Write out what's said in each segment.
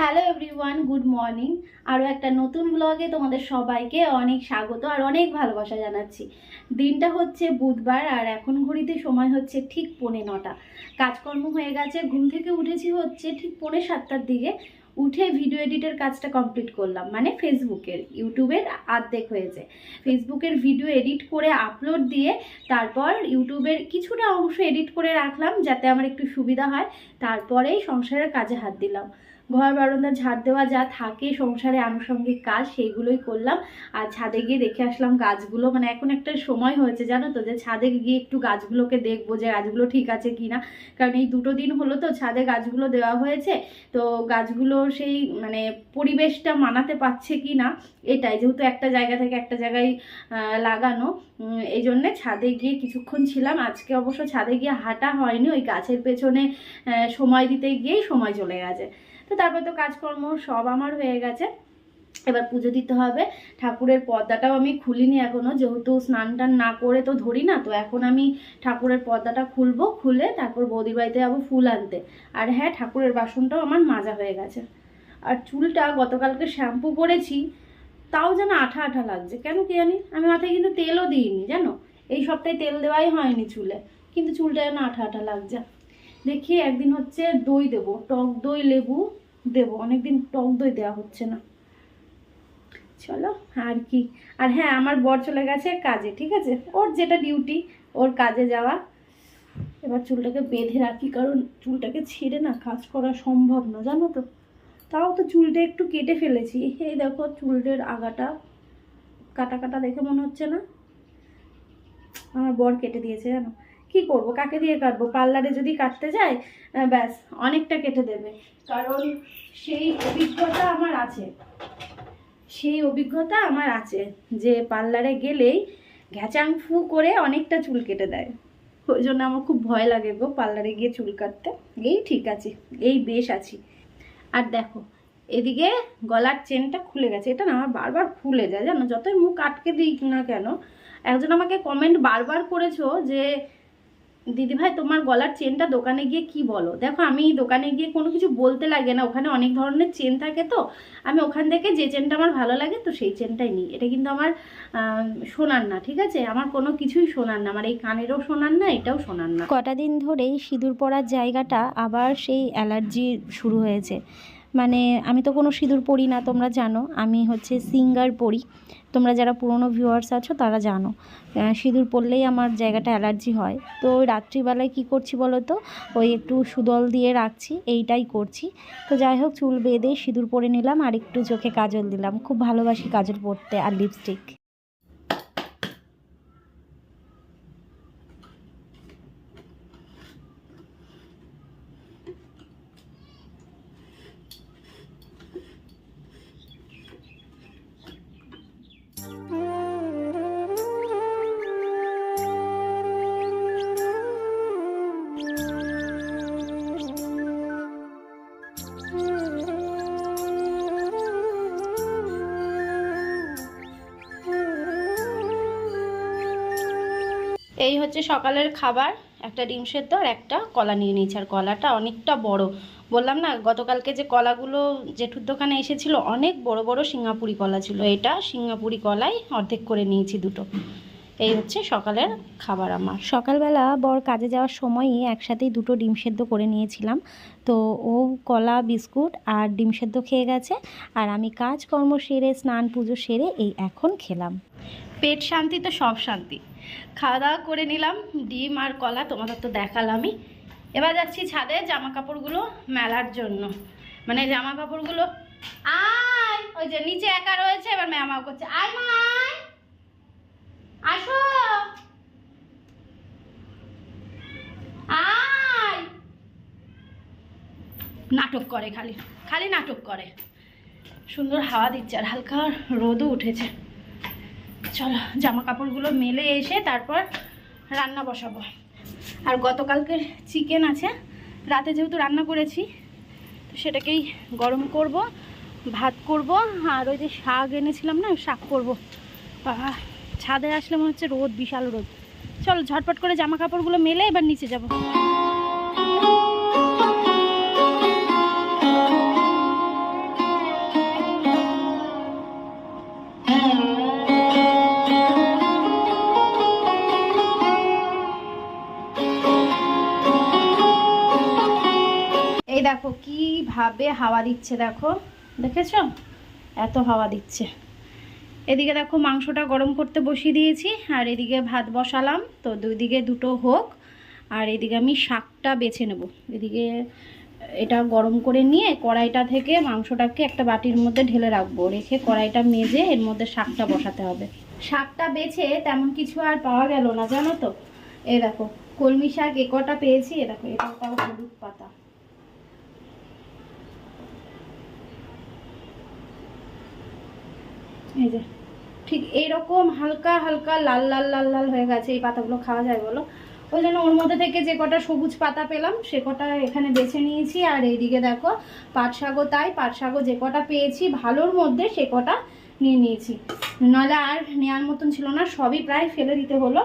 Hello everyone good morning আরও একটা নতুন ব্লগে তোমাদের সবাইকে অনেক স্বাগত আর অনেক ভালোবাসা জানাচ্ছি। দিনটা হচ্ছে বুধবার আর এখন ঘড়িতে সময় হচ্ছে ঠিক পৌনে নটা। কাজকর্ম হয়ে গেছে, ঘুম থেকে উঠেছি হচ্ছে ঠিক পৌনে সাতটার দিকে। উঠে ভিডিও এডিটের কাজটা কমপ্লিট করলাম মানে ফেসবুকের, ইউটিউবের আর্ধেক হয়েছে। ফেসবুকের ভিডিও এডিট করে আপলোড দিয়ে তারপর ইউটিউবের কিছুটা অংশ এডিট করে রাখলাম যাতে আমার একটু সুবিধা হয়। তারপরেই সংসারের কাজে হাত দিলাম। ঘর বারান্দা, ঝাড় দেওয়া যা থাকে, সংসারে আনুষঙ্গিক কাজ, সেইগুলোই করলাম। আর ছাদে গিয়ে দেখে আসলাম গাছগুলো মানে এখন একটা সময় হয়েছে, জানো তো, যে ছাদে গিয়ে একটু গাছগুলোকে দেখব যে গাছগুলো ঠিক আছে কিনা। কারণ এই দুটো দিন হলো তো ছাদে গাছগুলো দেওয়া হয়েছে, তো গাছগুলো সেই মানে পরিবেশটা মানাতে পারছে কি না এটাই। যেহেতু একটা জায়গা থেকে একটা জায়গায় লাগানো এই জন্যে ছাদে গিয়ে কিছুক্ষণ ছিলাম। আজকে অবশ্য ছাদে গিয়ে হাঁটা হয়নি, ওই গাছের পেছনে সময় দিতে গিয়েই সময় চলে গেছে। তো তারপর তো কাজকর্ম সব আমার হয়ে গেছে। এবার পুজো দিতে হবে। ঠাকুরের পর্দাটাও আমি খুলিনি এখনও যেহেতু স্নান টান না করে তো ধরি না, তো এখন আমি ঠাকুরের পর্দাটা খুলবো, খুলে তারপর বৌদির বাড়িতে যাব ফুল আনতে। আর হ্যাঁ ঠাকুরের বাসনটাও আমার মাজা হয়ে গেছে। আর চুলটা গতকালকে শ্যাম্পু করেছি, তাও যেন আঠা আঠা লাগছে। কেন কি জানি? আমি মাথায় কিন্তু তেলও দিইনি, জানো? এই সপ্তাহে তেল দেওয়াই হয়নি চুলে, কিন্তু চুলটা যেন আঠা আঠা লাগছে। দেখি একদিন হচ্ছে দই দেবো, টক দই, লেবু দেবো, অনেকদিন টক দই দেওয়া হচ্ছে না। চলো, আর কি। আর হ্যাঁ আমার বর চলে গেছে কাজে, ঠিক আছে? ওর যেটা ডিউটি ওর কাজে যাওয়া। এবার চুলটাকে বেঁধে রাখি, কারণ চুলটাকে ছেড়ে না কাজ করা সম্ভব না, জানো তো? তাও তো চুলটা একটু কেটে ফেলেছি। এই দেখো চুলটার আগাটা কাটা কাটা দেখে মনে হচ্ছে না? আমার বর কেটে দিয়েছে, জানো? কি করব? কাকে দিয়ে কাটবো? পার্লারে যদি কাটতে যাই ব্যাস, অনেকটা কেটে দেবে। কারণ সেই অভিজ্ঞতা আমার আছে। সেই অভিজ্ঞতা আমার আছে যে পার্লারে গেলেই ঘ্যাচাং ফু করে অনেকটা চুল কেটে দেয়। ওই জন্য আমার খুব ভয় লাগে গো পার্লারে গিয়ে চুল কাটতে। এই ঠিক আছে, এই বেশ আছি। আর দেখো, এদিকে গলার চেনটা খুলে গেছে। এটা না আমার বারবার খুলে যায় জানো? যতই মুখ আটকে দিই না কেন, একজন আমাকে কমেন্ট বারবার করেছ যে দিদিভাই তোমার গলার চেনটা দোকানে গিয়ে কি বলো? দেখো, আমি দোকানে গিয়ে কোনো কিছু বলতে লাগে না। ওখানে অনেক ধরনের চেন থাকে তো। আমি ওখান থেকে যে চেনটা আমার ভালো লাগে, তো সেই চেনটাই নিই। এটা কিন্তু আমার সোনার না, ঠিক আছে? আমার কোনো কিছুই সোনার না। আমার এই কানেরও সোনার না, এটাও সোনার না। কটা দিন ধরেই সিঁদুর পরার জায়গাটা আবার সেই অ্যালার্জি শুরু হয়েছে। মানে আমি তো কোনো সিঁদুর পরি না, তোমরা জানো। আমি হচ্ছে সিঙ্গার পরি। তোমরা যারা পুরনো ভিউয়ার্স আছো, তারা জানো। সিঁদুর পরলেই আমার জায়গাটা অ্যালার্জি হয়। তো রাত্রিবেলায় কী করছি বলো তো? ওই একটু সুদল দিয়ে রাখছি, এইটাই করছি। তো যাই হোক, চুল বেঁধে সিঁদুর পরে নিলাম, আর একটু চোখে কাজল দিলাম। খুব ভালোবাসি কাজল পরতে আর লিপস্টিক এই হচ্ছে সকালের খাবার একটা ডিম সেদ্ধ আর একটা কলা নিয়ে নিয়েছি। আর কলাটা অনেকটা বড়। বললাম না গতকালকে যে কলাগুলো জেঠুর দোকানে এসেছিল অনেক বড় বড় সিঙ্গাপুরি কলা ছিল। এটা সিঙ্গাপুরি কলাই অর্ধেক করে নিয়েছি দুটো। এই হচ্ছে সকালের খাবার আমার। সকালবেলা বর কাজে যাওয়ার সময়ই একসাথেই দুটো ডিম সেদ্ধ করে নিয়েছিলাম। তো ও কলা বিস্কুট আর ডিম সেদ্ধ খেয়ে গেছে। আর আমি কাজকর্ম সেরে স্নান পুজো সেরে এই এখন খেলাম। পেট শান্তি তো সব শান্তি। খাওয়া দাওয়া করে নিলাম, ডিম আর কলা তোমাদের তো দেখালামই। এবার যাচ্ছি ছাদে জামা কাপড়গুলো মেলার জন্য। মানে জামা কাপড়গুলো আয়! ওই যে নিচে একা রয়েছে, এবার ম্যামা করছে, আয় মা আসো! আয়! নাটক করে খালি খালি নাটক করে। সুন্দর হাওয়া দিচ্ছে আর হালকা রোদও উঠেছে। চলো জামা কাপড়গুলো মেলে এসে তারপর রান্না বসাবো। আর গতকালকে চিকেন আছে, রাতে যেহেতু রান্না করেছি, তো সেটাকেই গরম করব, ভাত করব, আর ওই যে শাক এনেছিলাম না, শাক করব। ছাদে আসলে মনে হচ্ছে রোদ, বিশাল রোদ। চলো, ঝটপট করে জামা কাপড়গুলো মেলে এবার নিচে যাব। দেখো কীভাবে হাওয়া দিচ্ছে, দেখো। দেখেছ? এত হাওয়া দিচ্ছে। এদিকে দেখো মাংসটা গরম করতে বসিয়ে দিয়েছি, আর এদিকে ভাত বসালাম। তো দুই দিকে দুটো হোক, আর এদিকে আমি শাকটা বেছে নেব। এদিকে এটা গরম করে নিয়ে কড়াইটা থেকে মাংসটাকে একটা বাটির মধ্যে ঢেলে রাখব। রেখে কড়াইটা মেজে এর মধ্যে শাকটা বসাতে হবে। শাকটা বেছে তেমন কিছু আর পাওয়া গেল না, জানো তো? এই দেখো, কলমি শাক এ কটা পেয়েছি, এ দেখো এটা হলুদ পাতা। এই যে, ঠিক এইরকম হালকা হালকা লাল লাল লাল লাল হয়ে গেছে এই পাতাগুলো, খাওয়া যায় বলো। ওই জন্য ওর মধ্যে থেকে যে কটা সবুজ পাতা পেলাম, সে কটা এখানে বেছে নিয়েছি। আর এইদিকে দেখো পাট শাকও তাই পাট শাকও যে কটা পেয়েছি, ভালোর মধ্যে সে কটা নিয়ে নিয়েছি। নাহলে আর নেওয়ার মতন ছিল না, সবই প্রায় ফেলে দিতে হলো।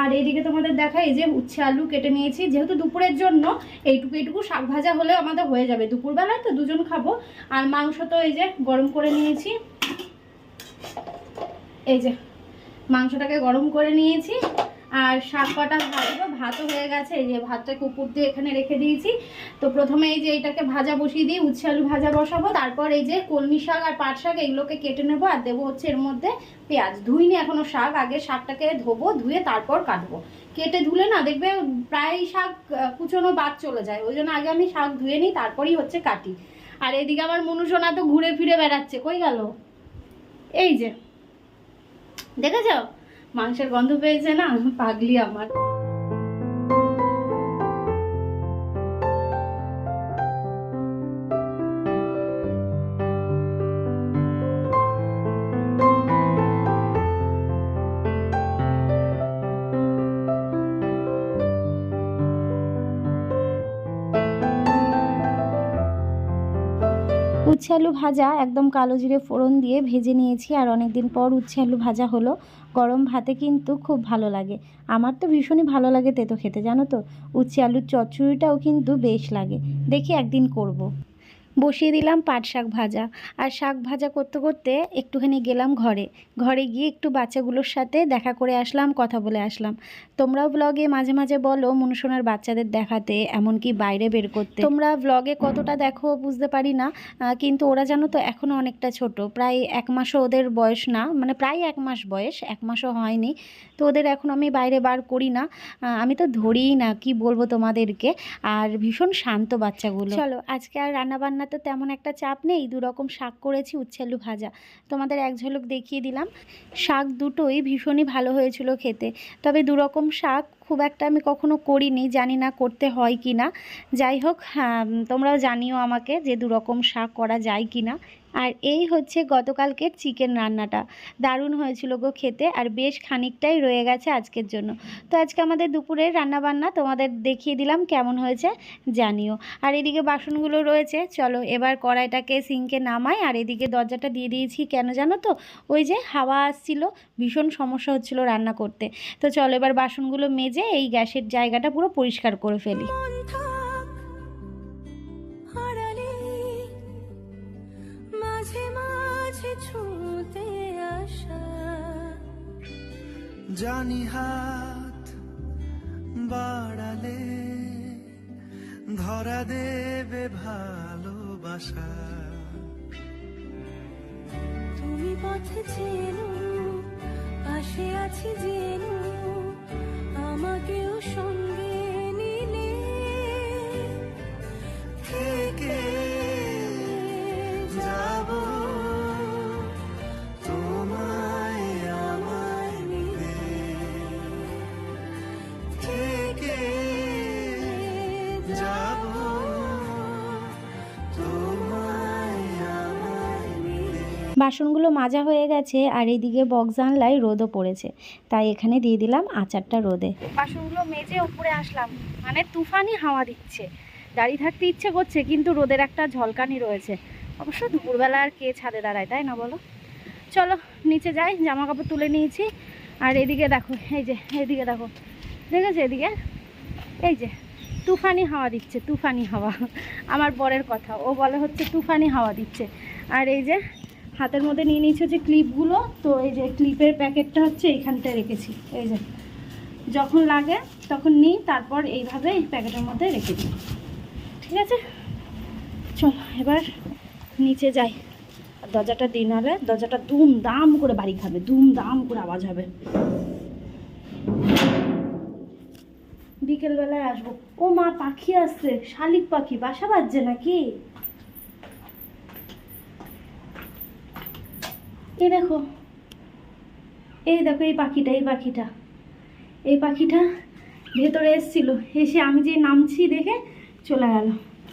আর এইদিকে তোমাদের দেখা এই যে উচ্ছে আলু কেটে নিয়েছি। যেহেতু দুপুরের জন্য এইটুকু এইটুকু শাক ভাজা হলে আমাদের হয়ে যাবে। দুপুরবেলায় তো দুজন খাব। আর মাংস তো এই যে গরম করে নিয়েছি। এই যে, মাংসটাকে গরম করে নিয়েছি, আর শাক কটা ভাজবো, ভাতও হয়ে গেছে, এই যে ভাতটাকে উপর দিয়ে এখানে রেখে দিয়েছি। তো প্রথমে এই যে এইটাকে ভাজা বসিয়ে দিই উচ্ছে আলু ভাজা বসাবো, তারপর এই যে কলমি শাক আর পাট শাক এগুলোকে কেটে নেব, আর দেবো হচ্ছে এর মধ্যে পেঁয়াজ। ধুইনি এখনও শাক, আগে শাকটাকে ধোবো, ধুয়ে তারপর কাটবো। কেটে ধুলে না দেখবে প্রায় শাক কুচোনো বাদ চলে যায়, ওই জন্য আগে আমি শাক ধুয়ে নিই, তারপরেই হচ্ছে কাটি। আর এদিকে আমার মনুষোনা তো ঘুরে ফিরে বেড়াচ্ছে, কই গেল? এই যে। দেখেছ? মাংসের গন্ধ পেয়েছে না? পাগলি আমার। উচ্ছে আলু ভাজা, একদম কালো জিরে ফোড়ন দিয়ে ভেজে নিয়েছি আর অনেক দিন পর উচ্ছে আলু ভাজা হলো। গরম ভাতে কিন্তু খুব ভালো লাগে। আমার তো ভীষণই ভালো লাগে তেতো খেতে, জানো তো? উচ্ছে আলুর চচ্চড়িটাও কিন্তু বেশ লাগে। দেখি একদিন করব। বসিয়ে দিলাম পাট শাক ভাজা। আর শাক ভাজা করতে করতে একটুখানি গেলাম ঘরে। ঘরে গিয়ে একটু বাচ্চাগুলোর সাথে দেখা করে আসলাম, কথা বলে আসলাম। তোমরাও ব্লগে মাঝে মাঝে বলো মনুষোনার বাচ্চাদের দেখাতে, এমনকি বাইরে বের করতে। তোমরা ব্লগে কতটা দেখো বুঝতে পারি না কিন্তু ওরা জানো তো এখনও অনেকটা ছোট। প্রায় এক মাসও ওদের বয়স না মানে প্রায় এক মাস বয়স, এক মাসও হয়নি। তো ওদের এখন আমি বাইরে বার করি না। আমি তো ধরিই না, কি বলব তোমাদেরকে। আর ভীষণ শান্ত বাচ্চাগুলো। চলো, আজকে আর রান্নাবান্না তো তেমন একটা চাপ নেই, দু রকম শাক করেছি, উচ্ছেলু ভাজা। তোমাদের এক ঝলক দেখিয়ে দিলাম। শাক দুটোই ভীষণই ভালো হয়েছিল খেতে। তবে দুরকম শাক খুব একটা আমি কখনো করিনি জানি না করতে হয় কি না। যাই হোক হ্যাঁ, তোমরাও জানিও আমাকে যে দু রকম শাক করা যায় কি না। আর এই হচ্ছে গতকালকের চিকেন রান্নাটা। দারুণ হয়েছিল গো খেতে আর বেশ খানিকটাই রয়ে গেছে আজকের জন্য। তো আজকে আমাদের দুপুরের রান্নাবান্না তোমাদের দেখিয়ে দিলাম কেমন হয়েছে জানিও। আর এদিকে বাসনগুলো রয়েছে চলো এবার কড়াইটাকে সিঙ্কে নামাই আর এদিকে দরজাটা দিয়ে দিয়েছি কেন জানো তো? ওই যে হাওয়া আসছিল ভীষণ সমস্যা হচ্ছিল রান্না করতে। তো চলো এবার বাসনগুলো মেজে এই গ্যাসের জায়গাটা পুরো পরিষ্কার করে ফেলি। থাক মাঝে মাঝে ছুঁতে আসা। জানি হাত বাড়ালে ধরা দেবে ভালোবাসা। তুমি পথে চেনো পাশে আছি জেনো 我比如说。বাসনগুলো মাজা হয়ে গেছে আর এইদিকে বক্স জানলায় রোদও পড়েছে। তাই এখানে দিয়ে দিলাম আচারটা রোদে। বাসনগুলো মেজে উপরে আসলাম। মানে তুফানি হাওয়া দিচ্ছে। দাঁড়িয়ে থাকতে ইচ্ছে করছে, কিন্তু রোদের একটা ঝলকানি রয়েছে। অবশ্য দুপুরবেলা আর কে ছাদে দাঁড়ায়, তাই না বলো? চলো, নিচে যাই জামা কাপড় তুলে নিয়েছি। আর এদিকে দেখো, এই যে, এদিকে দেখো। দেখেছ এদিকে? এই যে, তুফানি হাওয়া দিচ্ছে, তুফানি হাওয়া। আমার বরের কথা। ও বলে হচ্ছে তুফানি হাওয়া দিচ্ছে। আর এই যে হাতের মধ্যে নিয়ে নিয়েছে হচ্ছে ক্লিপগুলো তো এই যে ক্লিপের প্যাকেটটা হচ্ছে এইখানটায় রেখেছি। এই যে, যখন লাগে তখন নিই, তারপর এইভাবে এই প্যাকেটের মধ্যে রেখে দিই। ঠিক আছে? চলো, এবার নিচে যাই। আর দরজাটা দিন হলে দরজাটা দুম দাম করে বাড়ি খাবে দুম দাম করে আওয়াজ হবে। বিকেলবেলায় আসব। ও মা পাখি আসছে, শালিক পাখি, বাসা বাজছে নাকি? এই দেখো। এই দেখো এই পাখিটা এই পাখিটা। এই পাখিটা ভেতরে এসেছিল। এসে আমি যে নামছি দেখে চলে গেল।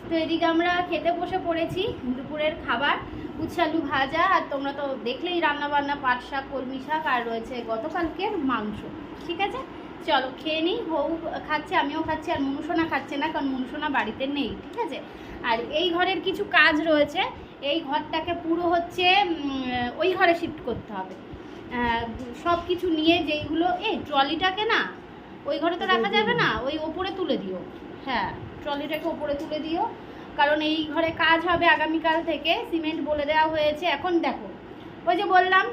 তো এদিকে আমরা খেতে বসে পড়েছি দুপুরের খাবার উচ্ছে আলু ভাজা, আর তোমরা তো দেখলেই রান্না বান্না পাট শাক, কলমি শাক, আর রয়েছে গতকালকের মাংস। ঠিক আছে? চলো, খেয়ে নিই। বউ খাচ্ছে, আমিও খাচ্ছি, আর মনুসোনা খাচ্ছে না, কারণ মনুসোনা বাড়িতে নেই। ঠিক আছে? আর এই ঘরের কিছু কাজ রয়েছে। এই ঘরটাকে পুরো হচ্ছে ওই ঘরে শিফট করতে হবে। সব কিছু নিয়ে যেইগুলো, এই ট্রলিটাকে না, ওই ঘরে তো রাখা যাবে না, ওই ওপরে তুলে দিও। হ্যাঁ ট্রলিটাকে ওপরে তুলে দিও। কারণ এই ঘরে কাজ হবে আগামীকাল থেকে, সিমেন্ট বলে দেওয়া হয়েছে। এখন দেখো, ওই যে বললাম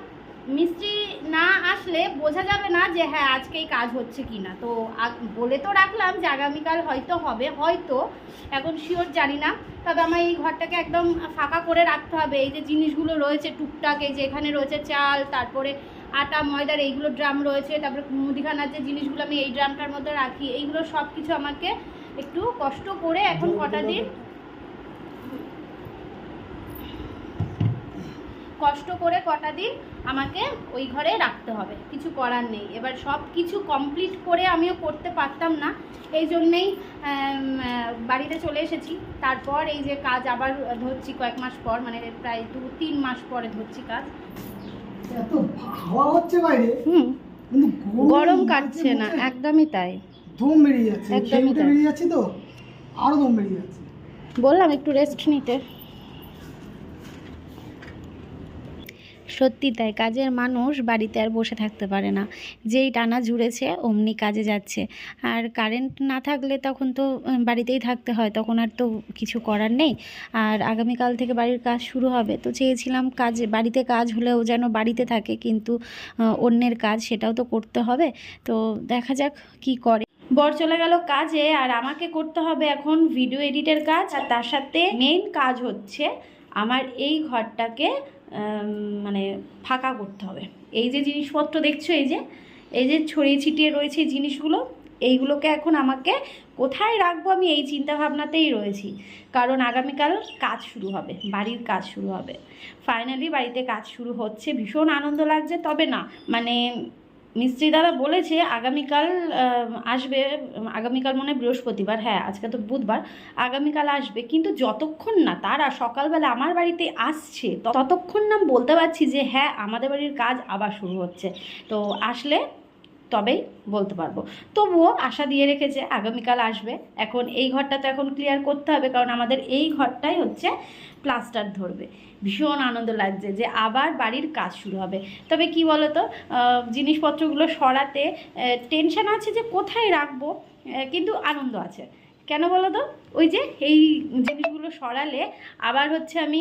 মিস্ত্রি না আসলে বোঝা যাবে না যে হ্যাঁ আজকেই কাজ হচ্ছে কি না তো বলে তো রাখলাম যে আগামীকাল হয়তো হবে হয়তো এখন শিওর জানি না। তবে আমার এই ঘরটাকে একদম ফাঁকা করে রাখতে হবে। এই যে জিনিসগুলো রয়েছে টুকটাক এই যে এখানে রয়েছে চাল তারপরে আটা ময়দার এইগুলো ড্রাম রয়েছে তারপরে মুদিখানার যে জিনিসগুলো আমি এই ড্রামটার মধ্যে রাখি এইগুলো সব কিছু আমাকে একটু কষ্ট করে এখন কটা দিন কষ্ট করে কটা দিন আমাকে ওই ঘরে রাখতে হবে। কিছু করার নেই। এবার সব কিছু কমপ্লিট করে আমিও করতে পারতাম না। এই জন্যেই বাড়িতে চলে এসেছি। তারপর এই যে কাজ আবার ধরছি কয়েক মাস পর মানে প্রায় দু তিন মাস পরে ধরছি কাজ। এত হাওয়া হচ্ছে বাইরে। হুম। গরম কাটছে না। একদমই তাই। দম বেরিয়ে যাচ্ছে। একদমই তাই। বেরিয়ে যাচ্ছি তো? আরও দম বেরিয়ে যাচ্ছে। বললাম একটু রেস্ট নিতে। সত্যি তাই কাজের মানুষ বাড়িতে আর বসে থাকতে পারে না। যেই টানা জুড়েছে অমনি কাজে যাচ্ছে। আর কারেন্ট না থাকলে তখন তো বাড়িতেই থাকতে হয়, তখন আর তো কিছু করার নেই। আর আগামীকাল থেকে বাড়ির কাজ শুরু হবে। তো চেয়েছিলাম কাজ, বাড়িতে কাজ হলেও যেন বাড়িতে থাকে, কিন্তু অন্যের কাজ সেটাও তো করতে হবে। তো দেখা যাক কি করে। বর চলে গেল কাজে, আর আমাকে করতে হবে এখন ভিডিও এডিটের কাজ। আর তার সাথে মেইন কাজ হচ্ছে আমার এই ঘরটাকে মানে ফাঁকা করতে হবে। এই যে জিনিসপত্র দেখছ, এই যে এই যে ছড়িয়ে ছিটিয়ে রয়েছে জিনিসগুলো, এইগুলোকে এখন আমাকে কোথায় রাখব আমি এই চিন্তাভাবনাতেই রয়েছি। কারণ আগামীকাল কাজ শুরু হবে, বাড়ির কাজ শুরু হবে। ফাইনালি বাড়িতে কাজ শুরু হচ্ছে, ভীষণ আনন্দ লাগছে, তবে না মানে মিস্ত্রি দাদা বলেছে আগামীকাল আসবে, আগামীকাল মনে বৃহস্পতিবার হ্যাঁ আজকে তো বুধবার, আগামীকাল আসবে। কিন্তু যতক্ষণ না তারা সকালবেলা আমার বাড়িতে আসছে, ততক্ষণ না বলতে পারছি যে হ্যাঁ আমাদের বাড়ির কাজ আবার শুরু হচ্ছে। তো আসলে তবেই বলতে পারব। তবুও আশা দিয়ে রেখেছে, আগামীকাল আসবে। এখন এই ঘরটা তো এখন ক্লিয়ার করতে হবে, কারণ আমাদের এই ঘরটাই হচ্ছে প্লাস্টার ধরবে। ভীষণ আনন্দ লাগছে যে আবার বাড়ির কাজ শুরু হবে। তবে কি বলতো জিনিসপত্রগুলো সরাতে টেনশন আছে যে কোথায় রাখব কিন্তু আনন্দ আছে। কেন বলো তো ওই যে এই জিনিসগুলো সরালে আবার হচ্ছে আমি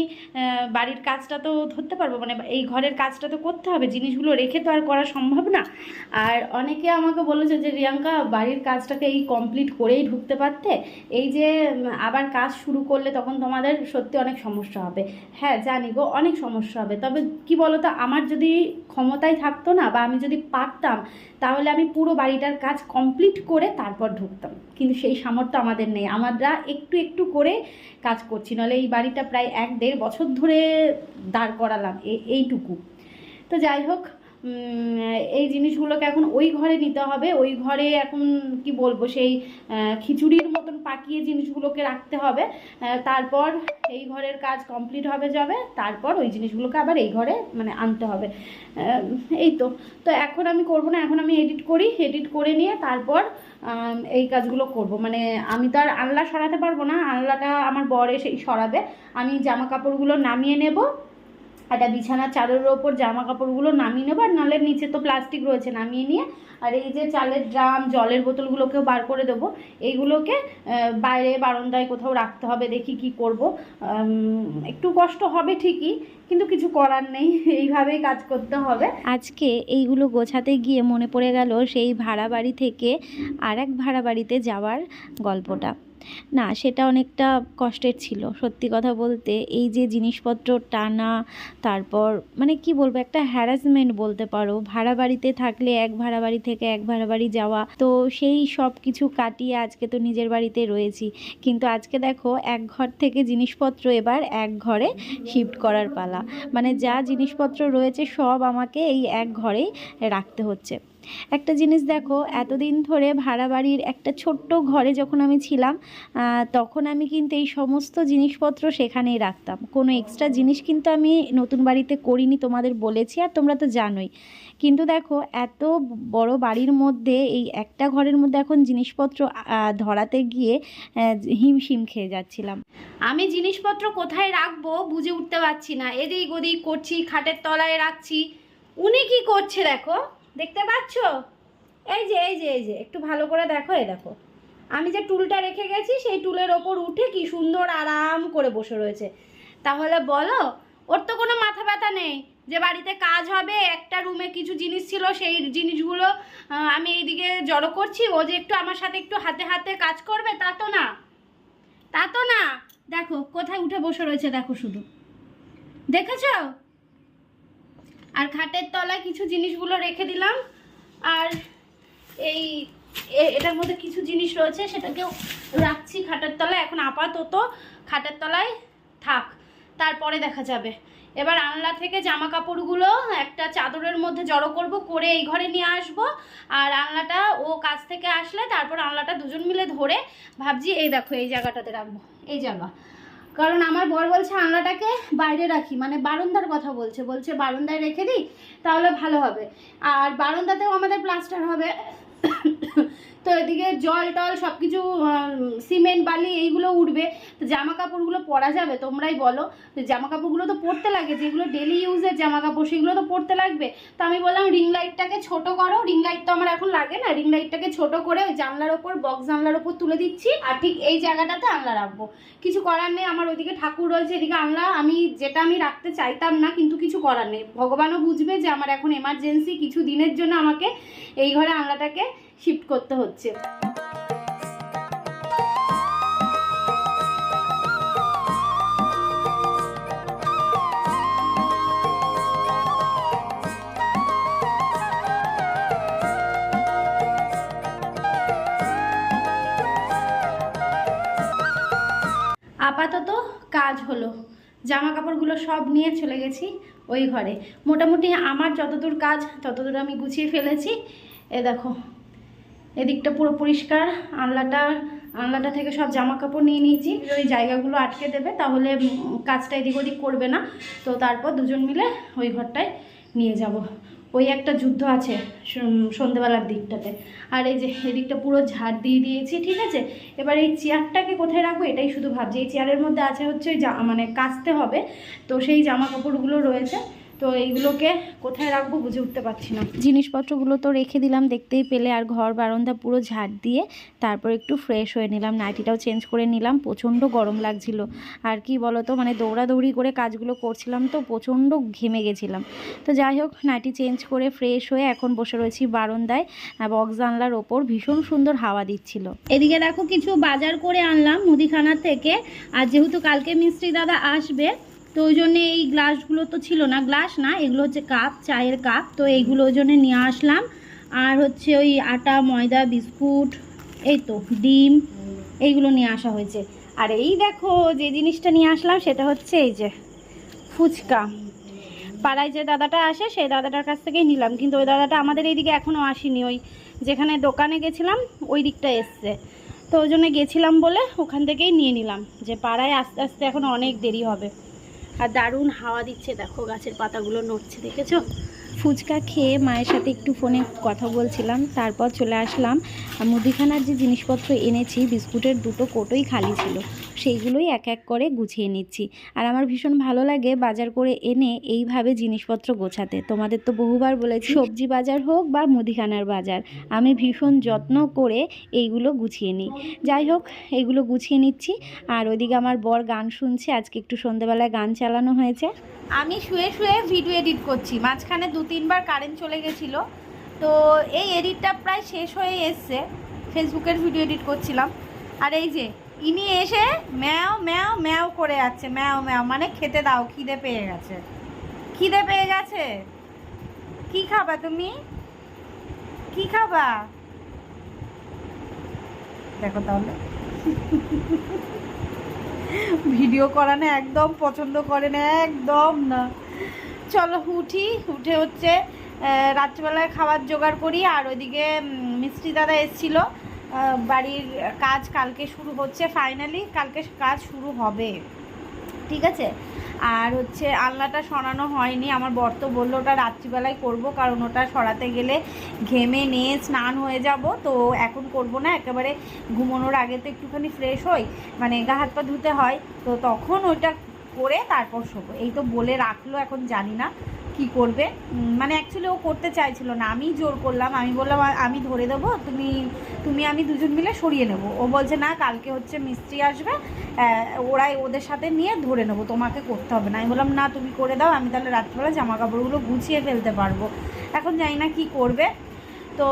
বাড়ির কাজটা তো ধরতে পারব মানে এই ঘরের কাজটা তো করতে হবে, জিনিসগুলো রেখে তো আর করা সম্ভব না। আর অনেকে আমাকে বলেছে যে, রিয়াঙ্কা, বাড়ির কাজটাকে এই কমপ্লিট করেই ঢুকতে পারতে। এই যে আবার কাজ শুরু করলে তখন তোমাদের সত্যি অনেক সমস্যা হবে। হ্যাঁ জানি গো, অনেক সমস্যা হবে। তবে কি বলো তো আমার যদি ক্ষমতায় থাকতো না বা আমি যদি পারতাম, তাহলে আমি পুরো বাড়িটার কাজ কমপ্লিট করে তারপর ঢুকতাম। কিন্তু সেই সামর্থ্য আমাদের নেই। আমরা একটু একটু করে কাজ করছি। নাহলে এই বাড়িটা প্রায় এক দেড় বছর ধরে দাঁড় করালাম এইটুকু। তো যাই হোক এই জিনিসগুলোকে এখন ওই ঘরে নিতে হবে, ওই ঘরে এখন কি বলব, সেই খিচুড়ির মতন পাকিয়ে জিনিসগুলোকে রাখতে হবে তারপর এই ঘরের কাজ কমপ্লিট হবে যাবে, তারপর ওই জিনিসগুলোকে আবার এই ঘরে মানে আনতে হবে। এই তো। তো এখন আমি করব না, এখন আমি এডিট করি এডিট করে নিয়ে তারপর এই কাজগুলো করব। মানে আমি তো আর আনলা সরাতে পারব না আনলাটা আমার বর এসেই সরাবে। আমি জামা কাপড়গুলো নামিয়ে নেব একটা বিছানার চাদরের ওপর জামা কাপড়গুলো নামিয়ে নেব, আর নালের নিচে তো প্লাস্টিক রয়েছে নামিয়ে নিয়ে, আর এই যে চালের ড্রাম, জলের বোতলগুলোকেও বার করে দেবো। এইগুলোকে বাইরে বারান্দায় কোথাও রাখতে হবে, দেখি কি করব। একটু কষ্ট হবে ঠিকই, কিন্তু কিছু করার নেই, এইভাবেই কাজ করতে হবে। আজকে এইগুলো গোছাতে গিয়ে মনে পড়ে গেল সেই ভাড়া বাড়ি থেকে আর এক ভাড়া বাড়িতে যাওয়ার গল্পটা। না, সেটা অনেকটা কষ্টের ছিল। সত্যি কথা বলতে এই যে জিনিসপত্র টানা, তারপর মানে কি বলব, একটা হ্যারাসমেন্ট বলতে পারো। ভাড়া বাড়িতে থাকলে এক ভাড়া বাড়ি থেকে এক ভাড়া বাড়ি যাওয়া। তো সেই সব কিছু কাটিয়ে আজকে তো নিজের বাড়িতে রয়েছি। কিন্তু আজকে দেখো, এক ঘর থেকে জিনিসপত্র এবার এক ঘরে শিফট করার পালা। মানে যা জিনিসপত্র রয়েছে, সব আমাকে এই এক ঘরেই রাখতে হচ্ছে। একটা জিনিস দেখো, এতদিন ধরে ভাড়া বাড়ির একটা ছোট্ট ঘরে যখন আমি ছিলাম তখন আমি কিন্তু এই সমস্ত জিনিসপত্র সেখানেই রাখতাম। কোনো এক্সট্রা জিনিস কিন্তু আমি নতুন বাড়িতে করিনি, তোমাদের বলেছি আর তোমরা তো জানোই। কিন্তু দেখো, এত বড় বাড়ির মধ্যে এই একটা ঘরের মধ্যে এখন জিনিসপত্র ধরাতে গিয়ে হিমশিম খেয়ে যাচ্ছিলাম। আমি জিনিসপত্র কোথায় রাখব বুঝে উঠতে পারছি না। এদিক ওদিক করছি, খাটের তলায় রাখছি। উনি কি করছে দেখো? দেখতে পাচ্ছ? এই যে এই যে এই যে, একটু ভালো করে দেখো, এই দেখো। আমি যে টুলটা রেখে গেছি, সেই টুলের ওপর উঠে কি সুন্দর আরাম করে বসে রয়েছে। তাহলে বলো, ওর তো কোনো মাথা ব্যথা নেই, যে বাড়িতে কাজ হবে, একটা রুমে কিছু জিনিস ছিল, সেই জিনিসগুলো আমি এইদিকে জড়ো করছি, ও যে একটু আমার সাথে একটু হাতে হাতে কাজ করবে, তা তো না। তা তো না। দেখো, কোথায় উঠে বসে রয়েছে, দেখো শুধু। দেখেছ? আর খাটের তলায় কিছু জিনিসগুলো রেখে দিলাম। আর এই এটার মধ্যে কিছু জিনিস রয়েছে, সেটাকেও রাখছি খাটের তলায়। এখন আপাতত খাটের তলায় থাক, তারপরে দেখা যাবে। এবার আনলা থেকে জামা কাপড়গুলো একটা চাদরের মধ্যে জড়ো করব, করে এই ঘরে নিয়ে আসব। আর আনলাটা ও কাজ থেকে আসলে তারপর আনলাটা দুজন মিলে ধরে ভাবছি এই দেখো, এই জায়গাটাতে রাখব। এই জায়গা। কারণ আমার বর বলছে আনলাটাকে বাইরে রাখি। মানে বারান্দার কথা বলছে। বলছে, বারান্দায় রেখে দিই, তাহলে ভালো হবে। আর বারান্দাতেও আমাদের প্লাস্টার হবে। তো এদিকে জল টল সব কিছু সিমেন্ট, বালি এইগুলো উঠবে। তো জামা কাপড়গুলো পরা যাবে, তোমরাই বলো। তো জামা কাপড়গুলো তো পরতে লাগে, যেগুলো ডেলি ইউজের জামা কাপড় সেগুলো তো পরতে লাগবে। তো আমি বললাম রিং লাইটটাকে ছোট করো। রিং লাইট তো আমার এখন লাগে না। রিং লাইটটাকে ছোট করে ওই জানলার ওপর বক্স জানলার ওপর তুলে দিচ্ছি। আর ঠিক এই জায়গাটাতে আনলা রাখব। কিছু করার নেই, আমার ওইদিকে ঠাকুর রয়েছে, এদিকে আনলা আমি যেটা আমি রাখতে চাইতাম না, কিন্তু কিছু করার নেই। ভগবানও বুঝবে যে আমার এখন এমার্জেন্সি কিছু দিনের জন্য আমাকে এই ঘরে আনলাটাকে শিফট করতে হচ্ছে। আপাতত কাজ হলো। জামা কাপড়গুলো সব নিয়ে চলে গেছি ওই ঘরে। মোটামুটি আমার যতদূর কাজ, ততদূর আমি গুছিয়ে ফেলেছি। এ দেখো এদিকটা পুরো পরিষ্কার। আনলাটা আনলাটা থেকে সব জামা কাপড় নিয়ে নিয়েছি। ওই জায়গাগুলো আটকে দেবে, তাহলে কাজটা এদিক ওদিক করবে না। তো তারপর দুজন মিলে ওই ঘরটায় নিয়ে যাব। ওই একটা যুদ্ধ আছে সন্ধেবেলার দিকটাতে। আর এই যে এদিকটা পুরো ঝাড় দিয়ে দিয়েছি, ঠিক আছে? এবার এই চেয়ারটাকে কোথায় রাখব এটাই শুধু ভাবছি। এই চেয়ারের মধ্যে আছে হচ্ছে ওই মানে কাচতে হবে। তো সেই জামা কাপড়গুলো রয়েছে। তো এইগুলোকে কোথায় রাখব বুঝে উঠতে পারছি না। জিনিসপত্রগুলো তো রেখে দিলাম, দেখতেই পেলে। আর ঘর, বারান্দা পুরো ঝাড় দিয়ে তারপর একটু ফ্রেশ হয়ে নিলাম। নাইটিটাও চেঞ্জ করে নিলাম। প্রচণ্ড গরম লাগছিল। আর কি বলো তো মানে দৌড়াদৌড়ি করে কাজগুলো করছিলাম তো প্রচণ্ড ঘেমে গেছিলাম। তো যাই হোক নাইটি চেঞ্জ করে ফ্রেশ হয়ে এখন বসে রয়েছি বারান্দায়। বক্স জানলার ওপর ভীষণ সুন্দর হাওয়া দিচ্ছিল। এদিকে দেখো, কিছু বাজার করে আনলাম মুদিখানা থেকে। আর যেহেতু কালকে মিস্ত্রি দাদা আসবে তো ওই জন্যে এই গ্লাসগুলো তো ছিল না, গ্লাস না, এগুলো হচ্ছে কাপ, চায়ের কাপ, তো এইগুলো ওই জন্যে নিয়ে আসলাম। আর হচ্ছে ওই আটা, ময়দা, বিস্কুট, এই তো ডিম, এইগুলো নিয়ে আসা হয়েছে। আর এই দেখো যে জিনিসটা নিয়ে আসলাম, সেটা হচ্ছে এই যে ফুচকা। পাড়ায় যে দাদাটা আসে, সেই দাদাটার কাছ থেকেই নিলাম। কিন্তু ওই দাদাটা আমাদের এইদিকে এখনও আসেনি। ওই যেখানে দোকানে গেছিলাম, ওই দিকটা এসছে। তো ওই জন্য গেছিলাম বলে ওখান থেকেই নিয়ে নিলাম। যে পাড়ায় আস্তে আস্তে এখন অনেক দেরি হবে। আর দারুণ হাওয়া দিচ্ছে। দেখো গাছের পাতাগুলো নড়ছে, দেখেছ? ফুচকা খেয়ে মায়ের সাথে একটু ফোনে কথা বলছিলাম, তারপর চলে আসলাম। মুদিখানার যে জিনিসপত্র এনেছি, বিস্কুটের দুটো কোটোই খালি ছিল। সেইগুলোই এক এক করে গুছিয়ে নিচ্ছি। আর আমার ভীষণ ভালো লাগে বাজার করে এনে এইভাবে জিনিসপত্র গোছাতে। তোমাদের তো বহুবার বলেছি, সবজি বাজার হোক বা মুদিখানার বাজার, আমি ভীষণ যত্ন করে এইগুলো গুছিয়ে নিই। যাই হোক এইগুলো গুছিয়ে নিচ্ছি। আর ওইদিকে আমার বর গান শুনছে, আজকে একটু সন্ধ্যেবেলায় গান চালানো হয়েছে। আমি শুয়ে শুয়ে ভিডিও এডিট করছি, মাঝখানে দু তিনবার কারেন্ট চলে গেছিল। তো এই এডিটটা প্রায় শেষ হয়ে এসছে, ফেসবুকের ভিডিও এডিট করছিলাম। আর এই যে ইনি এসে ম্যাও ম্যাও ম্যাও করে যাচ্ছে। ম্যাও ম্যাও মানে খেতে দাও, খিদে পেয়ে গেছে। খিদে পেয়ে গেছে? কি খাবা তুমি? কি খাবা? দেখো তাহলে। ভিডিও করা না একদম পছন্দ করে না, একদম না। চলো উঠি, উঠে হচ্ছে রাত্রিবেলায় খাবার জোগাড় করি। আর ওইদিকে মিষ্টি দাদা এসেছিল। বাড়ির কাজ কালকে শুরু হচ্ছে ফাইনালি কালকে কাজ শুরু হবে। ঠিক আছে? আর হচ্ছে আলনাটা সরানো হয়নি, আমার বর তো বলল ওটা রাত্রিবেলায় করব, কারণ ওটা সরাতে গেলে ঘেমে নিয়ে স্নান হয়ে যাব। তো এখন করব না, একেবারে ঘুমানোর আগে তো একটুখানি ফ্রেশ হই মানে গা হাত পা ধুতে হয়। তো তখন ওইটা করে তারপর শোবো। এই তো বলে রাখল, এখন জানি না। কি করবে? মানে অ্যাকচুয়ালি ও করতে চাইছিল না। আমি জোর করলাম। আমি বললাম আমি ধরে দেবো, তুমি তুমি আমি দুজন মিলে সরিয়ে নেব। ও বলছে, না, কালকে হচ্ছে মিস্ত্রি আসবে ওরাই ওদের সাথে নিয়ে ধরে নেব, তোমাকে করতে হবে না। আমি বললাম, না, তুমি করে দাও, আমি তাহলে রাত্রিবেলা জামা কাপড়গুলো গুছিয়ে ফেলতে পারব। এখন জানি না কি করবে। তো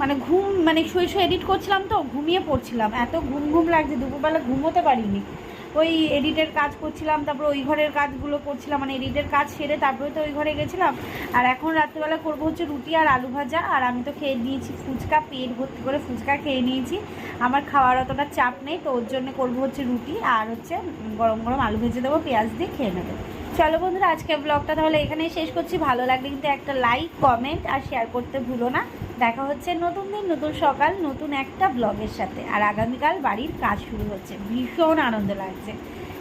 মানে ঘুম মানে শুয়ে শুয়ে এডিট করছিলাম তো, ঘুমিয়ে পড়ছিলাম। এত ঘুম ঘুম লাগছে, দুপুরবেলা ঘুমোতে পারিনি। ওই এডিটের কাজ করছিলাম, তারপর ওই ঘরের কাজগুলো করছিলাম মানে এডিটের কাজ সেরে তারপরে তো ওই ঘরে গেছিলাম। আর এখন রাত্রিবেলা করব হচ্ছে রুটি আর আলু ভাজা, আর আমি তো খেয়ে নিয়েছি ফুচকা, পেট ভর্তি করে ফুচকা খেয়ে নিয়েছি। আমার খাওয়ার অতটা চাপ নেই, তো ওর জন্য করব হচ্ছে রুটি আর হচ্ছে গরম গরম আলু ভেজে দেবো, পেঁয়াজ দিয়ে খেয়ে নেবে। চলো বন্ধুরা, আজকের ব্লগটা তাহলে এখানেই শেষ করছি। ভালো লাগলে কিন্তু একটা লাইক কমেন্ট আর শেয়ার করতে ভুলো না। দেখা হচ্ছে নতুন দিন, নতুন সকাল, নতুন একটা ব্লগের সাথে। আর আগামীকাল বাড়ির কাজ শুরু হচ্ছে। ভীষণ আনন্দ লাগছে।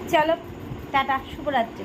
চলো, টাটা, শুভরাত্রি।